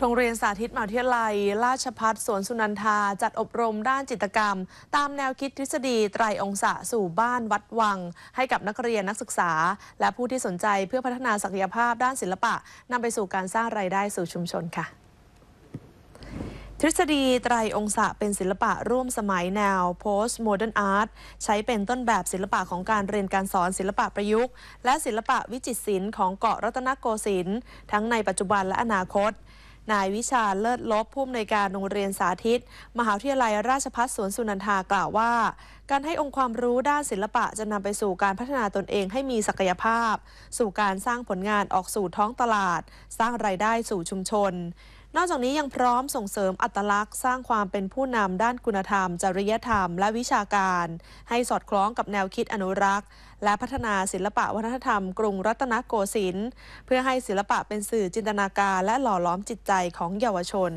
โรงเรียนสาธิตมหาวิทยาลัย ราชพัฒสวนสุนันทา จัดอบรมด้านจิตกรรม ตามแนวคิดทฤษฎีไตรองศะสู่บ้านวัดวัง ให้กับนักเรียนนักศึกษา และผู้ที่สนใจเพื่อพัฒนาศักยภาพด้านศิลปะนำไปสู่การสร้างรายได้สู่ชุมชนค่ะทฤษฎีไตรองศะเป็นศิลปะร่วมสมัยแนว post modern art ใช้เป็นต้นแบบศิลปะของการเรียนการสอนศิลปะประยุกต์ และศิลปะวิจิตรศิลป์ของเกาะรัตนโกสินทร์ทั้งในปัจจุบันและอนาคต นายวิชาเลิศลบผู้อำนวยการโรงเรียนสาธิต มหาวิทยาลัยราชภัฏสวนสุนันทากล่าวว่า การให้องค์ความรู้ด้านศิลปะจะนำไปสู่การพัฒนาตนเองให้มีศักยภาพ สู่การสร้างผลงานออกสู่ท้องตลาด สร้างรายได้สู่ชุมชน นอกจากนี้ยังพร้อมส่งเสริมอัตลักษณ์สร้างความเป็นผู้นำด้านคุณธรรม จริยธรรม และวิชาการ ให้สอดคล้องกับแนวคิดอนุรักษ์ และพัฒนาศิลปะวัฒนธรรม กรุงรัตนโกสินทร์เพื่อให้ศิลปะเป็นสื่อจินตนาการและหล่อล้อมจิตใจของเยาวชน